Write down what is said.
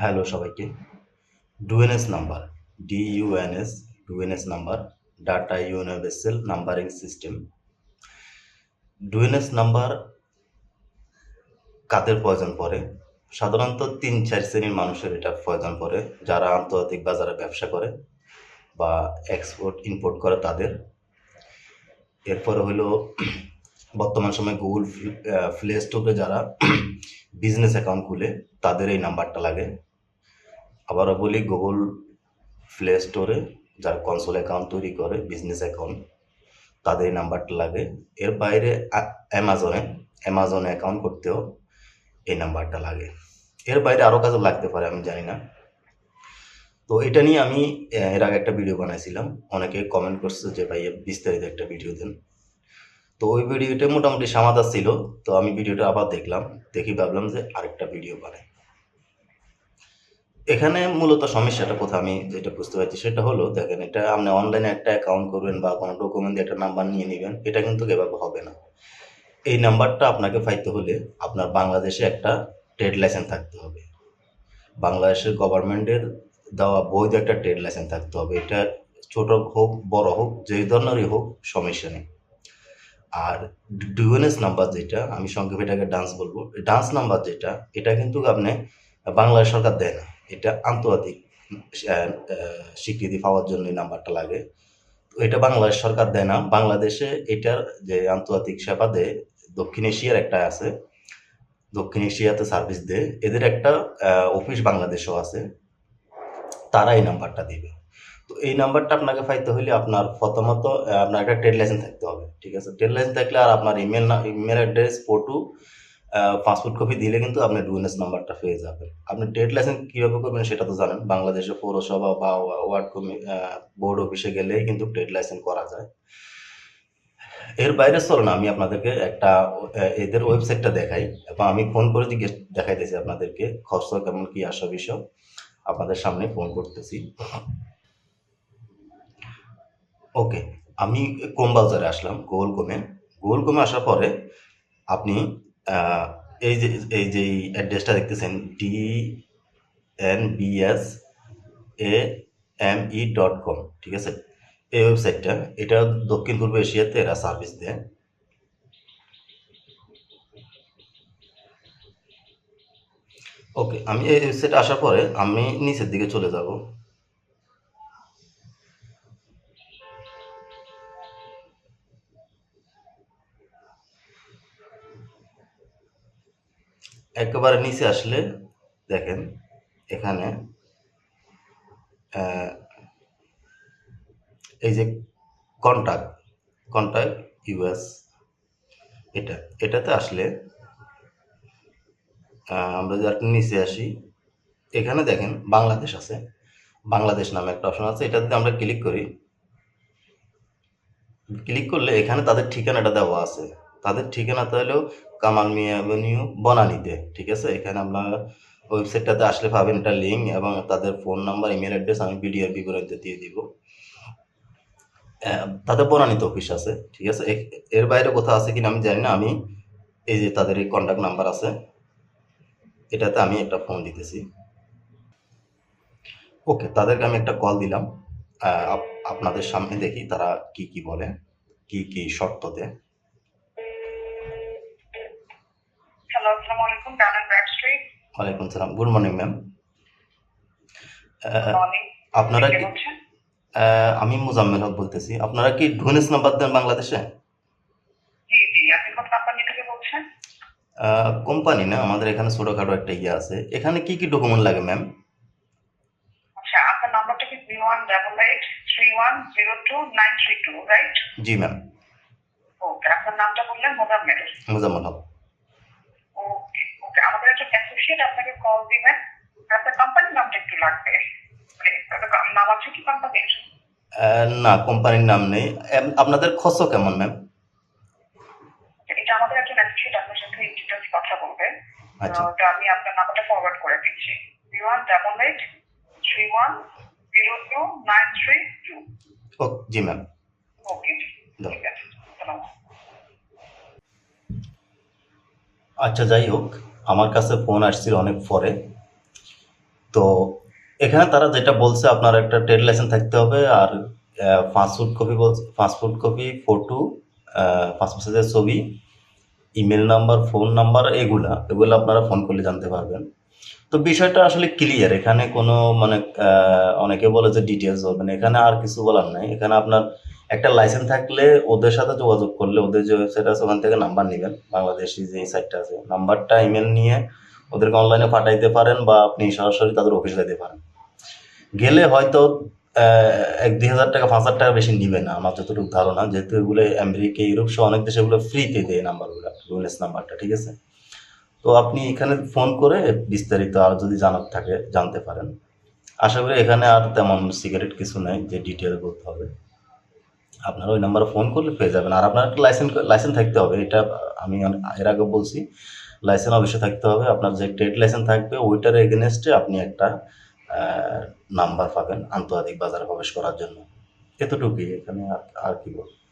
Hello সবাইকে। DUNS number, D DUNS DUNS number, data universal numbering system. DUNS number কাদের প্রয়োজন পড়ে? সাধারণত তিন, চার শ্রেণির মানুষের এটা প্রয়োজন পড়ে, যারা আন্তর্জাতিক বাজারে ব্যবসা করে বা এক্সপোর্ট ইম্পোর্ট করে তাদের। এরপরে হলো বর্তমান সময়ে গুগল প্লে স্টোরে যারা বিজনেস অ্যাকাউন্ট খুলে, তাদের এই নাম্বারটা লাগে। আবারও বলি গুগল প্লে স্টোরে যারা কনসোল অ্যাকাউন্ট তৈরি করে বিজনেস অ্যাকাউন্ট তাদের নাম্বারটা লাগে। এর বাইরে অ্যামাজনে অ্যামাজনে অ্যাকাউন্ট করতেও এই নাম্বারটা লাগে। এর বাইরে আরও কাজও লাগতে পারে, আমি জানি না। তো এটা নিয়ে আমি এর আগে একটা ভিডিও বানাইছিলাম। অনেকে কমেন্ট করছে যে, ভাই, বিস্তারিত একটা ভিডিও দেন। তো ওই ভিডিওটা মোটামুটি সামাদা ছিল। তো আমি ভিডিওটা আবার দেখলাম। দেখি ভাবলাম যে, আরেকটা ভিডিও বানাই। এখানে মূলত সমস্যাটা কোথাও আমি যেটা বুঝতে পারছি সেটা হলো, দেখেন এটা আপনি অনলাইনে একটা অ্যাকাউন্ট করবেন বা কোনো ডকুমেন্ট একটা নাম্বার নিয়ে নেবেন, এটা কিন্তু এভাবে হবে না। এই নাম্বারটা আপনাকে পাইতে হলে আপনার বাংলাদেশে একটা ট্রেড লাইসেন্স থাকতে হবে। বাংলাদেশের গভর্নমেন্টের দেওয়া বৈধ একটা ট্রেড লাইসেন্স থাকতে হবে। এটা ছোট হোক, বড় হোক, যেই ধরনেরই হোক, সমস্যা নেই। আর ডিউএনএস নাম্বার যেটা, আমি সংক্ষেপে এটাকে ডান্স বলব ডান্স নাম্বার যেটা, এটা কিন্তু আপনি বাংলাদেশ সরকার দেয় না। এটা আন্তর্জাতিক স্বীকৃতি পাওয়ার জন্য নাম্বারটা লাগে। তো এটা বাংলাদেশ সরকার দেয় না। বাংলাদেশে এটার যে আন্তর্জাতিক সেবা দেয়, দক্ষিণ এশিয়ার একটা আছে। দক্ষিণ এশিয়াতে সার্ভিস দেয়। এদের একটা অফিস বাংলাদেশেও আছে। তারা এই নাম্বারটা দিবে। তো এই নাম্বারটা আপনাকে পাইতে হলে আপনার প্রথমত আপনার একটা ট্রেড লাইসেন্স থাকতে হবে, ঠিক আছে? ট্রেড লাইসেন্স থাকলে আর আপনার ইমেল না, email address, photo passport copy দিলে কিন্তু আপনি ডুএনএস নাম্বারটা পেয়ে যাবেন। আপনি ট্রেড লাইসেন্স কীভাবে করবেন সেটা তো জানেন। বাংলাদেশে পৌরসভা বা ওয়ার্ড কমি বোর্ড অফিসে গেলেই কিন্তু ট্রেড লাইসেন্স করা যায়। এর বাইরে চলুন, আমি আপনাদেরকে একটা এদের ওয়েবসাইটটা দেখাই। এবং আমি ফোন করে জিজ্ঞেস দেখাইতেছি আপনাদেরকে, খরচ কেমন, কি আসা বিষয়। আপনাদের সামনে ফোন করতেছি। ওকে আমি ক্রোম ব্রাউজারে আসলাম? গুগল ক্রোমে গুগল ক্রোমে আসার পরে আপনি এই যে এই যে অ্যাড্রেসটা দেখতেছেন D N B S A M E dot com ঠিক আছে? এই ওয়েবসাইটটা এটা দক্ষিণ পূর্ব এশিয়াতে এরা সার্ভিস দেয়। ওকে আমি এই ওয়েবসাইটে আসার পরে আমি নিচের দিকে চলে যাব। একেবারে নিচে আসলে, দেখেন, এখানে এই যে কন্টাক্ট কন্টাক্ট ইউএস এটা, এটাতে আসলে আমরা যদি নিচে আসি, এখানে দেখেন বাংলাদেশ আছে, বাংলাদেশ নামে একটা অপশন আছে, এটাতে আমরা ক্লিক করি ক্লিক করলে এখানে তাদের ঠিকানাটা দেওয়া আছে, তাদের ঠিকানা হলো কামাল মিয়া অ্যাভিনিউ বনানীতে, ঠিক আছে? এখানে আমরা ওয়েবসাইটটাতে আসলে পাবেন এটা লিঙ্ক এবং তাদের ফোন নাম্বার ইমেল অ্যাড্রেস আমি ভিডিওর বিবরণীতে দিয়ে দিব। তাদের বনানীতে অফিস আছে, ঠিক আছে? এর বাইরে কোথাও আছে কিনা আমি জানি না, আমি এই যে তাদের এই কন্ট্যাক্ট নাম্বার আছে, এটাতে আমি একটা ফোন দিতেছি। ওকে তাদেরকে আমি একটা কল দিলাম। আপ- আপনাদের সামনে দেখি তারা কি কি বলে, কি কি শর্ত দেয়। ওয়ালাইকুম সালাম। গুড মর্নিং ম্যাম আপনারা কি আমি মুজাম্মেল হক বলতেছি। আপনারা কি ডুনেস নাম্বার দেন বাংলাদেশে? জি জি আপনি কোন কোম্পানি থেকে বলছেন? কোম্পানি না আমাদের এখানে ছোটোখাটো একটা ইয়ে আছে। এখানে কি কি ডকুমেন্ট লাগে ম্যাম আচ্ছা রাইট জি ম্যাম ওকে আপনার নামটা বললেন মোজাম্মেল। মুজাম্মেল হক ওকে ওকে আমাদের একজন অ্যাসোসিয়েট আপনাকে কল দিবেন আপনার কোম্পানির নামটা একটু লাগবে। নাম আছে কি কোম্পানির না কোম্পানির নাম নেই। আপনাদের খরচ কেমন ম্যাম এটা আমাদের একজন অ্যাসোসিয়েট আপনার সাথে ডিটেলস কথা বলবে। আচ্ছা। তো আমি আপনার নাম্বারটা ফরওয়ার্ড করে দিচ্ছি। Double eight three one zero two nine three two জি ম্যাম ওকে ঠিক আছে। ধন্যবাদ। আচ্ছা যাই হোক। আমার কাছে ফোন আসছিল অনেক পরে। তো এখানে তারা যেটা বলছে, আপনার একটা ট্রেড লাইসেন্স থাকতে হবে আর পাসপোর্ট কপি বলছে পাসপোর্ট কপি ফটো পাসপোর্ট সাইজের ছবি ইমেল নাম্বার ফোন নাম্বার এগুলা, এগুলো আপনারা ফোন করলে জানতে পারবেন। তো বিষয়টা আসলে ক্লিয়ার এখানে কোনো মানে অনেকে বলে যে ডিটেলস বলবেন এখানে আর কিছু বলার নাই। এখানে আপনার একটা লাইসেন্স থাকলে ওদের সাথে যোগাযোগ করলে ওদের যে ওয়েবসাইট আছে, ওখান থেকে নাম্বার নেবেন। বাংলাদেশি যে সাইটটা আছে নাম্বারটা ইমেল নিয়ে ওদেরকে অনলাইনে পাঠাইতে পারেন বা আপনি সরাসরি তাদের অফিসে যেতে পারেন। গেলে হয়তো এক দুই হাজার টাকা, পাঁচ হাজার টাকা বেশি নিবে না, আমার যতটুকু ধারণা। যেহেতু এগুলো আমেরিকা, ইউরোপ সহ অনেক দেশে এগুলো ফ্রিতে দেয় নাম্বারগুলো রুলেস নাম্বারটা ঠিক আছে? তো আপনি এখানে ফোন করে বিস্তারিত আর যদি জানার থাকে, জানতে পারেন। আশা করি এখানে আর তেমন সিগারেট কিছু নাই, যে ডিটেল বলতে হবে। আপনারা ওই নাম্বারে ফোন করলে পেয়ে যাবেন। আর আপনার একটা লাইসেন্স লাইসেন্স থাকতে হবে। এটা আমি এর আগে বলছি লাইসেন্স অবশ্যই থাকতে হবে। আপনার যে ট্রেড লাইসেন্স থাকবে, ওইটার এগেনস্টে আপনি একটা নাম্বার পাবেন আন্তর্জাতিক বাজারে প্রবেশ করার জন্য। এতটুকুই এখানে আর- কি বলব।